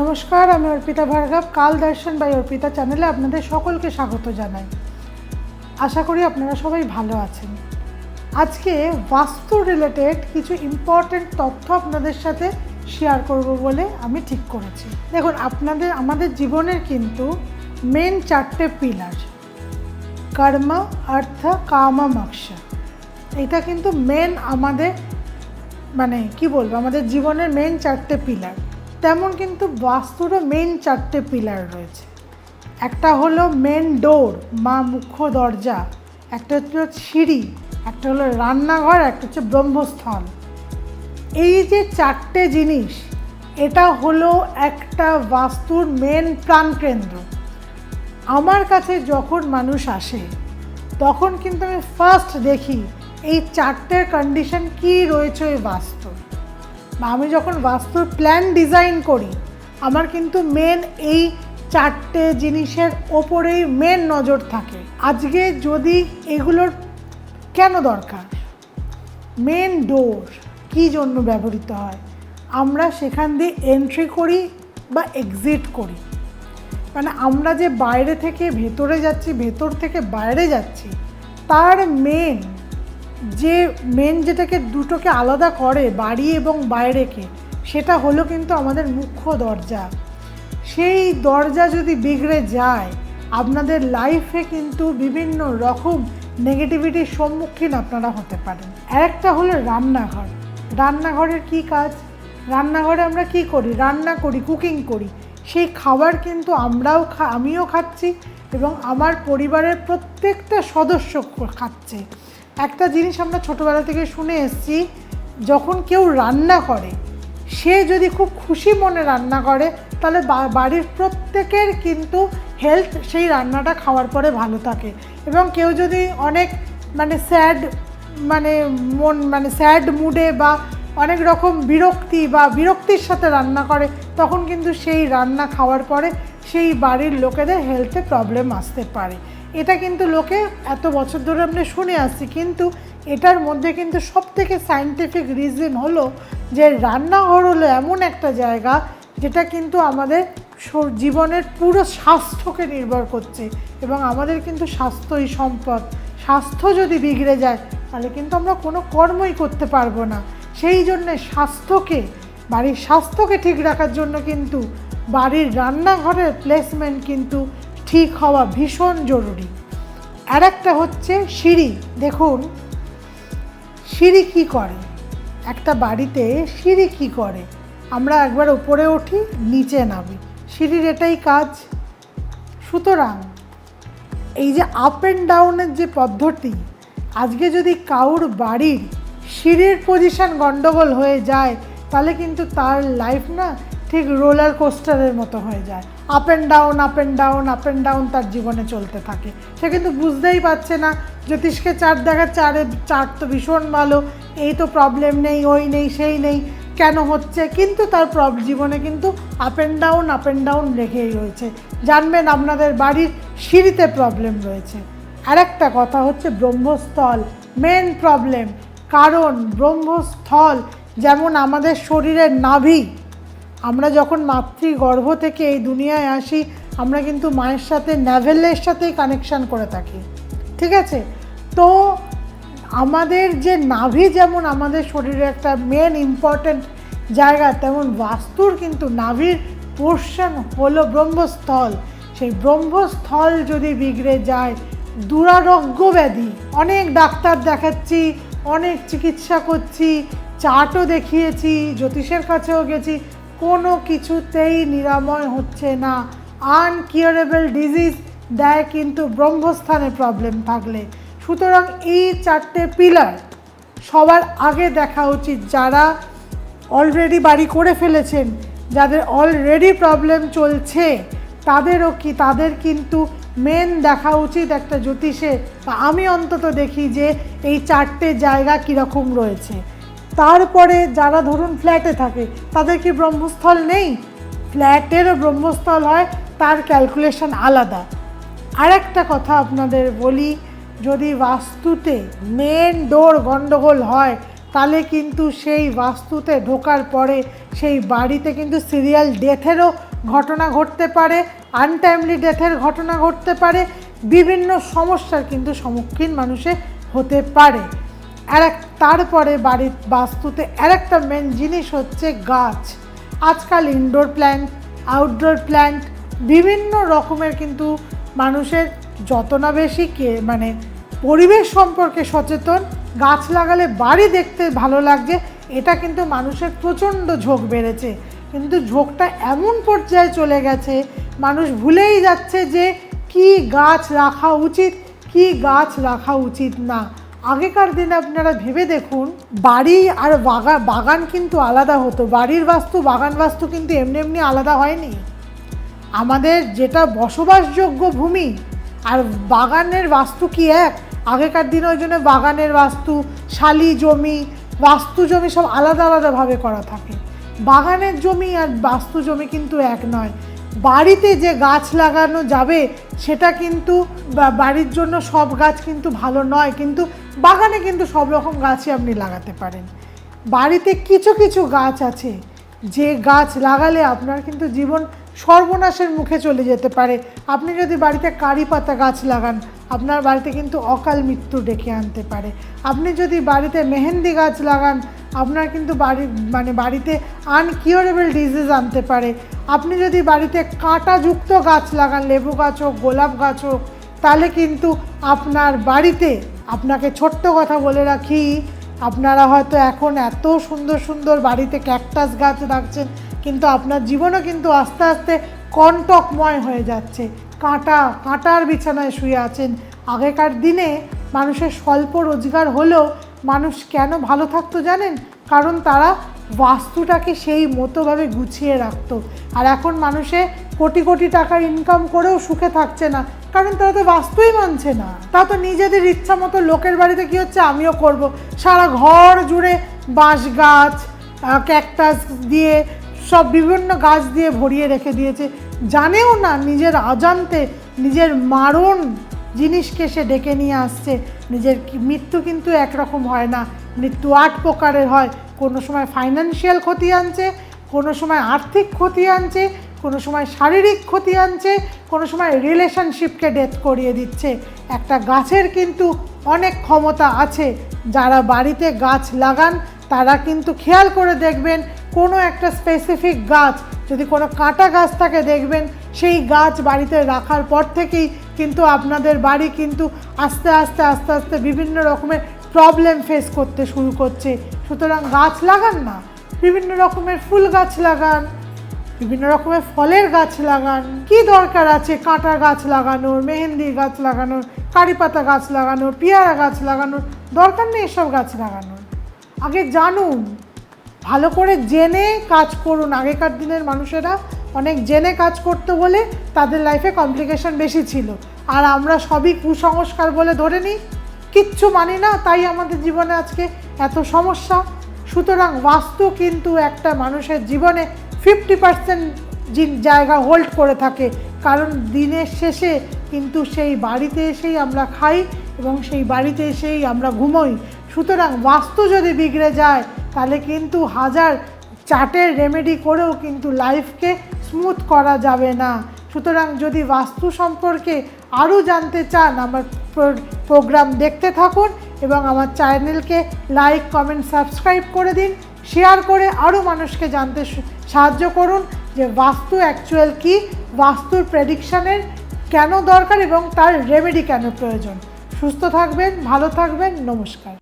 নমস্কার, আমি অর্পিতা ভার্গব। কাল দর্শন বাই অর্পিতা চ্যানেলে আপনাদের সকলকে স্বাগত জানাই। আশা করি আপনারা সবাই ভালো আছেন। আজকে বাস্তু রিলেটেড কিছু ইম্পর্টেন্ট তথ্য আপনাদের সাথে শেয়ার করব বলে আমি ঠিক করেছি। দেখুন, আপনাদের, আমাদের জীবনের কিন্তু মেন চারটে পিলার কর্ম, অর্থ, কামা মোক্ষ। এটা কিন্তু মেন আমাদের মানে কি বলব, আমাদের জীবনের মেন চারটে পিলার তেমন কিন্তু বাস্তুরও মেন চারটে পিলার রয়েছে। একটা হলো মেন ডোর মা মুখ্য দরজা, একটা হচ্ছে সিঁড়ি, একটা হলো রান্নাঘর, একটা হচ্ছে ব্রহ্মস্থল এই যে চারটে জিনিস, এটা হলো একটা বাস্তুর মেন প্রাণকেন্দ্র। আমার কাছে যখন মানুষ আসে, তখন কিন্তু আমি ফার্স্ট দেখি, এই চারটের কন্ডিশন কি রয়েছে ওই বাস্তুর বা আমি যখন বাস্তুর প্ল্যান ডিজাইন করি, আমার কিন্তু মেন এই চারটে জিনিসের ওপরেই মেন নজর থাকে। আজকে যদি এগুলোর কেন দরকার? মেন ডোর কী জন্য ব্যবহৃত হয়? আমরা সেখান দিয়ে এন্ট্রি করি বা এক্সিট করি। মানে আমরা যে বাইরে থেকে ভেতরে যাচ্ছি, ভেতর থেকে বাইরে যাচ্ছি, তার মেন যে মেন যেটাকে দুটোকে আলাদা করে বাড়ি এবং বাইরেকে, সেটা হলো কিন্তু আমাদের মুখ্য দরজা। সেই দরজা যদি বিগড়ে যায়, আপনাদের লাইফে কিন্তু বিভিন্ন রকম নেগেটিভিটির সম্মুখীন আপনারা হতে পারেন। আরেকটা হলো রান্নাঘর। রান্নাঘরের কি কাজ? রান্নাঘরে আমরা কি করি? রান্না করি কুকিং করি। সেই খাবার কিন্তু আমরাও খা, আমিও খাচ্ছি এবং আমার পরিবারের প্রত্যেকটা সদস্য খাচ্ছে। একটা জিনিস আমরা ছোটোবেলা থেকে শুনে এসেছি, যখন কেউ রান্না করে, সে যদি খুব খুশি মনে রান্না করে, তাহলে বাড়ির প্রত্যেকের কিন্তু হেলথ সেই রান্নাটা খাওয়ার পরে ভালো থাকে। এবং কেউ যদি অনেক মানে স্যাড মানে মন মানে স্যাড মুডে বা অনেক রকম বিরক্তি বা বিরক্তির সাথে রান্না করে, তখন কিন্তু সেই রান্না খাওয়ার পরে সেই বাড়ির লোকেদের হেলথে প্রবলেম আসতে পারে। এটা কিন্তু লোকে এত বছর ধরে আমরা শুনে আসছি, কিন্তু এটার মধ্যে কিন্তু সব থেকে সাইন্টিফিক রিজন হলো যে রান্নাঘর হলো এমন একটা জায়গা যেটা কিন্তু আমাদের জীবনের পুরো স্বাস্থ্যকে নির্ভর করছে এবং আমাদের কিন্তু স্বাস্থ্যই সম্পদ। স্বাস্থ্য যদি বিগড়ে যায়, তাহলে কিন্তু আমরা কোনো কর্মই করতে পারব না। সেই জন্যে স্বাস্থ্যকে, বাড়ির স্বাস্থ্যকে ঠিক রাখার জন্য কিন্তু বাড়ির রান্নাঘরের প্লেসমেন্ট কিন্তু ঠিক হওয়া ভীষণ জরুরি। আর একটা হচ্ছে সিঁড়ি। দেখুন, সিঁড়ি কী করে? একটা বাড়িতে সিঁড়ি কী করে? আমরা একবার উপরে উঠি, নিচে নামি। সিঁড়ির এটাই কাজ। সুতরাং, এই যে আপ অ্যান্ড ডাউনের যে পদ্ধতি, আজকে যদি কাউর বাড়ির সিঁড়ির পজিশন গণ্ডগোল হয়ে যায়, তাহলে কিন্তু তার লাইফ না ঠিক রোলার কোস্টারের মতো হয়ে যায়। Up and down up and down up and down তার জীবনে চলতে থাকে। সে কিন্তু বুঝতেই পারছে না, জ্যোতিষকে চার দেখা চারে, চার তো ভীষণ ভালো, এই তো প্রবলেম নেই, ওই নেই, সেই নেই, কেন হচ্ছে? কিন্তু তার প্রব জীবনে কিন্তু up and down up and down লেগেই রয়েছে। জানবেন আপনাদের বাড়ির সিঁড়িতে প্রবলেম রয়েছে। আর একটা কথা হচ্ছে ব্রহ্মস্থল মেন প্রবলেম কারণ ব্রহ্মস্থল যেমন আমাদের শরীরের নাভি আমরা যখন মাতৃগর্ভ থেকে এই দুনিয়ায় আসি, আমরা কিন্তু মায়ের সাথে ন্যাভেলের সাথেই কানেকশান করে থাকি। ঠিক আছে? তো আমাদের যে নাভি যেমন আমাদের শরীরে একটা মেন ইম্পর্ট্যান্ট জায়গা, তেমন বাস্তুর কিন্তু নাভির পোর্শন হলো ব্রহ্মস্থল। সেই ব্রহ্মস্থল যদি বিগড়ে যায়, দুরারোগ্য ব্যাধি। অনেক ডাক্তার দেখাচ্ছি, অনেক চিকিৎসা করছি, চার্টও দেখিয়েছি, জ্যোতিষের কাছেও গেছি কোনো কিছুতেই নিরাময় হচ্ছে না। আনকিউরেবল ডিজিজ দেয় কিন্তু ব্রহ্মস্থানে প্রবলেম থাকলে। সুতরাং এই চারটে পিলার সবার আগে দেখা উচিত। যারা অলরেডি বাড়ি করে ফেলেছেন, যাদের অলরেডি প্রবলেম চলছে, তাদেরও কি, তাদের কিন্তু মেন দেখা উচিত একটা জ্যোতিষে আমি অন্তত দেখি যে এই চারটে জায়গা কীরকম রয়েছে। তারপরে যারা ধরুন ফ্ল্যাটে থাকে, তাদের কি ব্রহ্মস্থল নেই? ফ্ল্যাটেরও ব্রহ্মস্থল হয়, তার ক্যালকুলেশন আলাদা। আর একটা কথা আপনাদের বলি, যদি বাস্তুতে মেন ডোর গন্ডগোল হয়, তাহলে কিন্তু সেই বাস্তুতে ঢোকার পরে সেই বাড়িতে কিন্তু সিরিয়াল ডেথেরও ঘটনা ঘটতে পারে আনটাইমলি ডেথের ঘটনা ঘটতে পারে, বিভিন্ন সমস্যার কিন্তু সম্মুখীন মানুষে হতে পারে। আর এক তারপরে বাড়ির বাস্তুতে আর একটা মেন জিনিস হচ্ছে গাছ। আজকাল ইনডোর প্ল্যান্ট আউটডোর প্ল্যান্ট বিভিন্ন রকমের কিন্তু মানুষের যত না বেশি কে মানে পরিবেশ সম্পর্কে সচেতন, গাছ লাগালে বাড়ি দেখতে ভালো লাগছে, এটা কিন্তু মানুষের প্রচণ্ড ঝোঁক বেড়েছে। কিন্তু ঝোঁকটা এমন পর্যায়ে চলে গেছে, মানুষ ভুলেই যাচ্ছে যে কি গাছ রাখা উচিত, কি গাছ রাখা উচিত না। আগেকার দিনে আপনারা ভেবে দেখুন, বাড়ি আর বাগান বাগান কিন্তু আলাদা হতো। বাড়ির বাস্তু, বাগান বাস্তু কিন্তু এমনি এমনি আলাদা হয়নি। আমাদের যেটা বসবাসযোগ্য ভূমি, আর বাগানের বাস্তু কি এক? আগেকার দিনে ওই জন্য বাগানের বাস্তু, শালি জমি, বাস্তু জমি সব আলাদা আলাদাভাবে করা থাকে। বাগানের জমি আর বাস্তু জমি কিন্তু এক নয়। বাড়িতে যে গাছ লাগানো যাবে, সেটা কিন্তু বাড়ির জন্য সব গাছ কিন্তু ভালো নয়। কিন্তু বাগানে কিন্তু সব রকম গাছই আপনি লাগাতে পারেন। বাড়িতে কিছু কিছু গাছ আছে, যে গাছ লাগালে আপনার কিন্তু জীবন সর্বনাশের মুখে চলে যেতে পারে। আপনি যদি বাড়িতে কারি পাতা গাছ লাগান, আপনার বাড়িতে কিন্তু অকাল মৃত্যু ডেকে আনতে পারে। আপনি যদি বাড়িতে মেহেন্দি গাছ লাগান, আপনার কিন্তু বাড়ি মানে বাড়িতে আনকিউরেবল ডিজিজ আনতে পারে। আপনি যদি বাড়িতে কাঁটাযুক্ত গাছ লাগান, লেবু গাছ হোক, গোলাপ গাছ হোক, তাহলে কিন্তু আপনার বাড়িতে আপনাকে ছোট্ট কথা বলে রাখি, আপনারা হয়তো এখন এত সুন্দর সুন্দর বাড়িতে ক্যাকটাস গাছ রাখছেন, কিন্তু আপনার জীবনও কিন্তু আস্তে আস্তে কণ্টকময় হয়ে যাচ্ছে। কাঁটা, কাঁটার বিছানায় শুয়ে আছেন। আগেকার দিনে মানুষের স্বল্প রোজগার হলেও মানুষ কেন ভালো থাকতো জানেন? কারণ তারা বাস্তুটাকে সেই মতোভাবে গুছিয়ে রাখতো। আর এখন মানুষে কোটি কোটি টাকা ইনকাম করেও সুখে থাকছে না। কারণ তারা তো বাস্তুই মানছে না। তা তো নিজেদের ইচ্ছা মতো লোকের বাড়িতে কি হচ্ছে? আমিও করব। সারা ঘর জুড়ে বাঁশ গাছ ক্যাকটাস দিয়ে সব বিভিন্ন গাছ দিয়ে ভরিয়ে রেখে দিয়েছে। জানেও না নিজের অজান্তে নিজের মারণ জিনিসকে সে ডেকে নিয়ে আসছে, নিজের মৃত্যু কিন্তু একরকম হয় না। মৃত্যু আট প্রকারের হয়। কোনো সময় ফাইন্যান্সিয়াল ক্ষতি আনছে, কোনো সময় আর্থিক ক্ষতি আনছে, কোনো সময় শারীরিক ক্ষতি আনছে, কোনো সময় রিলেশনশিপকে ডেথ করিয়ে দিচ্ছে। একটা গাছের কিন্তু অনেক ক্ষমতা আছে। যারা বাড়িতে গাছ লাগান, তারা কিন্তু খেয়াল করে দেখবেন, কোনো একটা স্পেসিফিক গাছ, যদি কোনো কাঁটা গাছ থাকে দেখবেন সেই গাছ বাড়িতে রাখার পর থেকেই কিন্তু আপনাদের বাড়ি কিন্তু আস্তে আস্তে আস্তে আস্তে বিভিন্ন রকমের প্রবলেম ফেস করতে শুরু করছে। সুতরাং গাছ লাগান না। বিভিন্ন রকমের ফুল গাছ লাগান। বিভিন্ন রকমের ফলের গাছ লাগান। কি দরকার আছে? কাঁটা গাছ লাগানোর, মেহেন্দি গাছ লাগানোর, কারি পাতা গাছ লাগানোর, পেয়ারা গাছ লাগানোর, দরকার নেই এসব গাছ লাগানোর। আগে জানুন। ভালো করে জেনে কাজ করুন। আগেকার দিনের মানুষেরা অনেক জেনে কাজ করতো বলে তাদের লাইফে কমপ্লিকেশন বেশি ছিল। আর আমরা সবই কুসংস্কার বলে ধরে নিই। কিচ্ছু মানি না, তাই আমাদের জীবনে আজকে এত সমস্যা। সুতরাং বাস্তু কিন্তু একটা মানুষের জীবনে ফিফটি পার্সেন্ট জায়গা হোল্ড করে থাকে। কারণ দিনের শেষে কিন্তু সেই বাড়িতে এসেই আমরা খাই এবং সেই বাড়িতে এসেই আমরা ঘুমোই। সুতরাং বাস্তু যদি বিগড়ে যায়, তাহলে কিন্তু হাজার চাটের রেমেডি করেও কিন্তু লাইফকে স্মুথ করা যাবে না। সুতরাং যদি বাস্তু সম্পর্কে আরও জানতে চান, আমার প্রোগ্রাম দেখতে থাকুন এবং আমার চ্যানেলকে লাইক, কমেন্ট, সাবস্ক্রাইব করে দিন। শেয়ার করে আরও মানুষকে জানতে সাহায্য করুন যে বাস্তু অ্যাকচুয়াল কি, বাস্তুর প্রেডিকশানের কেন দরকার এবং তার রেমেডি কেন প্রয়োজন। সুস্থ থাকবেন, ভালো থাকবেন, নমস্কার।